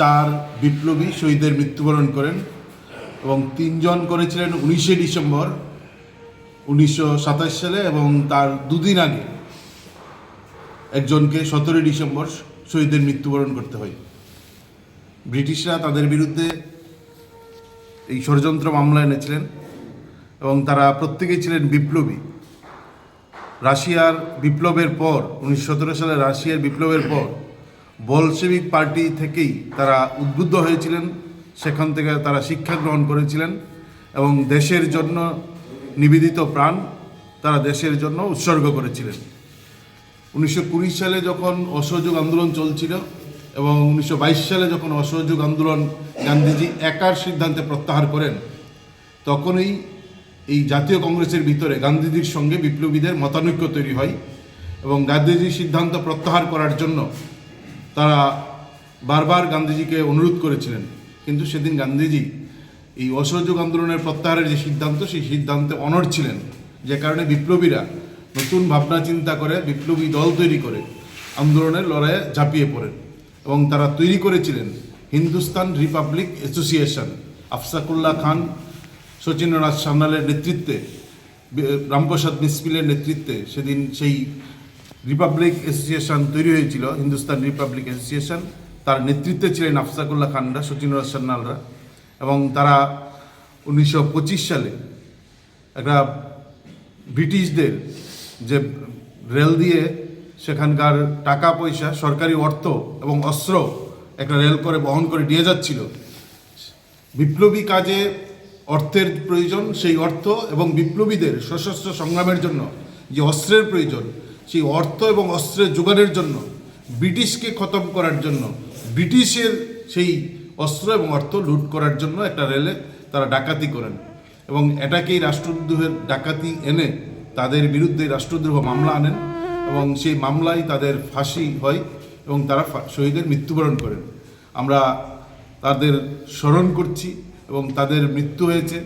চার বিপ্লবী শহীদের মৃত্যুবরণ করেন এবং তিনজন করেছিলেন উনিশে ডিসেম্বর উনিশশো সাতাশ সালে এবং তার দুদিন আগে একজনকে সতেরোই ডিসেম্বর শহীদের মৃত্যুবরণ করতে হয়। ব্রিটিশরা তাদের বিরুদ্ধে এই ষড়যন্ত্র মামলা এনেছিলেন এবং তারা প্রত্যেকেই ছিলেন বিপ্লবী। রাশিয়ার বিপ্লবের পর, উনিশশো সতেরো সালে রাশিয়ার বিপ্লবের পর বলশেবিক পার্টি থেকেই তারা উদ্বুদ্ধ হয়েছিলেন। সেখান থেকে তারা শিক্ষা গ্রহণ করেছিলেন এবং দেশের জন্য নিবেদিত প্রাণ তারা দেশের জন্য উৎসর্গ করেছিলেন। উনিশশো কুড়ি সালে যখন অসহযোগ আন্দোলন চলছিল এবং উনিশশো বাইশ সালে যখন অসহযোগ আন্দোলন গান্ধীজি একার সিদ্ধান্তে প্রত্যাহার করেন, তখনই এই জাতীয় কংগ্রেসের ভিতরে গান্ধীজির সঙ্গে বিপ্লবীদের মতানৈক্য তৈরি হয় এবং গান্ধীজির সিদ্ধান্ত প্রত্যাহার করার জন্য তারা বারবার গান্ধীজিকে অনুরোধ করেছিলেন। কিন্তু সেদিন গান্ধীজি এই অসহযোগ আন্দোলনের প্রত্যাহারের যে সিদ্ধান্ত, সেই সিদ্ধান্তে অনড় ছিলেন। যে কারণে বিপ্লবীরা নতুন ভাবনা চিন্তা করে বিপ্লবী দল তৈরি করে আন্দোলনের লড়াইয়ে ঝাঁপিয়ে পড়েন এবং তারা তৈরি করেছিলেন হিন্দুস্তান রিপাবলিক অ্যাসোসিয়েশন। আফসাকুল্লাহ খান শচীন্দ্রনাথ সান্যালের নেতৃত্বে, রামপ্রসাদ মিসপিলের নেতৃত্বে সেদিন সেই রিপাবলিক অ্যাসোসিয়েশন তৈরি হয়েছিল হিন্দুস্তান রিপাবলিক অ্যাসোসিয়েশন তার নেতৃত্বে ছিলেন আফসাকুল্লাহ খানরা শচীন্দ্রনাথ সান্যালরা এবং তারা উনিশশো পঁচিশ সালে একটা ব্রিটিশদের যে রেল দিয়ে সেখানকার টাকা পয়সা সরকারি অর্থ এবং অস্ত্র একটা রেল করে বহন করে নিয়ে যাচ্ছিল। বিপ্লবী কাজে অর্থের প্রয়োজন, সেই অর্থ এবং বিপ্লবীদের সশস্ত্র সংগ্রামের জন্য যে অস্ত্রের প্রয়োজন সেই অর্থ এবং অস্ত্রের যোগানের জন্য, ব্রিটিশকে খতম করার জন্য, ব্রিটিশের সেই অস্ত্র এবং অর্থ লুট করার জন্য একটা রেলে তারা ডাকাতি করেন। এবং এটাকেই রাষ্ট্রদ্রোহের ডাকাতি এনে তাদের বিরুদ্ধে রাষ্ট্রদ্রোহ মামলা আনেন এবং সেই মামলায় তাদের ফাঁসি হয় এবং তারা শহীদের মৃত্যুবরণ করেন। আমরা তাদের স্মরণ করছি এবং তাদের মৃত্যু হয়েছে,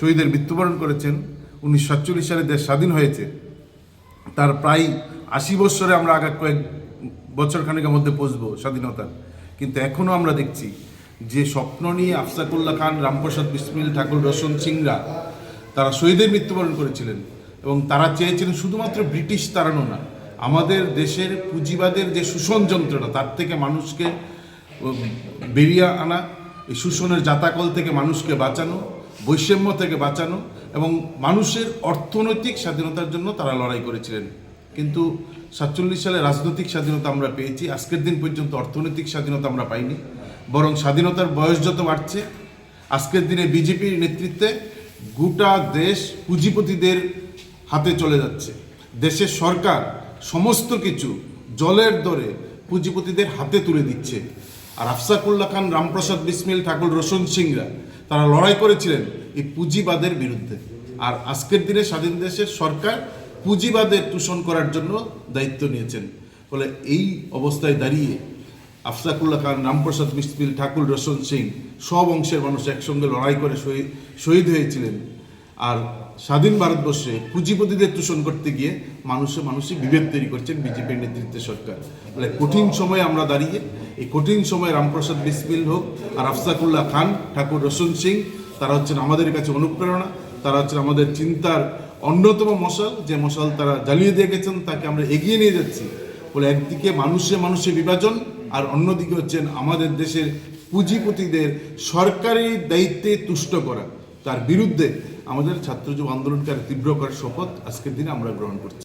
শহীদের মৃত্যুবরণ করেছেন। উনিশশো সাতচল্লিশ সালে দেশ স্বাধীন হয়েছে। তার প্রায় আশি বছরে আমরা আগে কয়েক বছর খানেকের মধ্যে পৌঁছবো স্বাধীনতার। কিন্তু এখনও আমরা দেখছি যে স্বপ্ন নিয়ে আফসাকুল্লাহ খান, রামপ্রসাদ বিসমিল ঠাকুর, রোশন সিংরা তারা শহীদের মৃত্যুবরণ করেছিলেন এবং তারা চেয়েছিলেন শুধুমাত্র ব্রিটিশ তাড়ানো না, আমাদের দেশের পুঁজিবাদের যে শোষণ যন্ত্রণা, তার থেকে মানুষকে বেরিয়ে আনা, এই শোষণের জাতাকল থেকে মানুষকে বাঁচানো, বৈষম্য থেকে বাঁচানো এবং মানুষের অর্থনৈতিক স্বাধীনতার জন্য তারা লড়াই করেছিলেন। কিন্তু সাতচল্লিশ সালে রাজনৈতিক স্বাধীনতা আমরা পেয়েছি, আজকের দিন পর্যন্ত অর্থনৈতিক স্বাধীনতা আমরা পাইনি। বরং স্বাধীনতার বয়স যত বাড়ছে, আজকের দিনে বিজেপির নেতৃত্বে গোটা দেশ পুঁজিপতিদের হাতে চলে যাচ্ছে। দেশের সরকার সমস্ত কিছু জলের দরে পুঁজিপতিদের হাতে তুলে দিচ্ছে। আর আফসাকুল্লাহ খান, রামপ্রসাদ বিসমিল, ঠাকুর রোশন সিংরা, তারা লড়াই করেছিলেন। এই পুঁজিবাদের বিরুদ্ধে। আর আজকের দিনে স্বাধীন দেশের সরকার পুঁজিবাদের তুষণ করার জন্য দায়িত্ব নিয়েছেন। ফলে এই অবস্থায় দাঁড়িয়ে আফসাকুল্লাহ খান, রামপ্রসাদ বিসমিল ঠাকুর, রোশন সিং সব অংশের মানুষ একসঙ্গে লড়াই করে শহীদ হয়েছিলেন। আর স্বাধীন ভারতবর্ষে পুঁজিপতিদের তুষণ করতে গিয়ে মানুষে মানুষই বিভেদ তৈরি করছেন বিজেপির নেতৃত্বে সরকার। ফলে কঠিন সময়ে আমরা দাঁড়িয়ে, এই কঠিন সময়ে রামপ্রসাদ বিসমিল হোক আর আফসাকুল্লাহ খান, ঠাকুর রসুন সিং তারা হচ্ছেন আমাদের কাছে অনুপ্রেরণা, তারা হচ্ছেন আমাদের চিন্তার অন্যতম মশাল, যে মশাল তারা জ্বালিয়ে দিয়ে গেছেন, তাকে আমরা এগিয়ে নিয়ে যাচ্ছি। বলে একদিকে মানুষে মানুষে বিভাজন, আর অন্যদিকে হচ্ছেন আমাদের দেশের পুঁজিপতিদের সরকারি দায়িত্বে তুষ্ট করা। তার বিরুদ্ধে আমাদের ছাত্র যুব আন্দোলনকে তীব্র করার শপথ আজকের দিনে আমরা গ্রহণ করছি।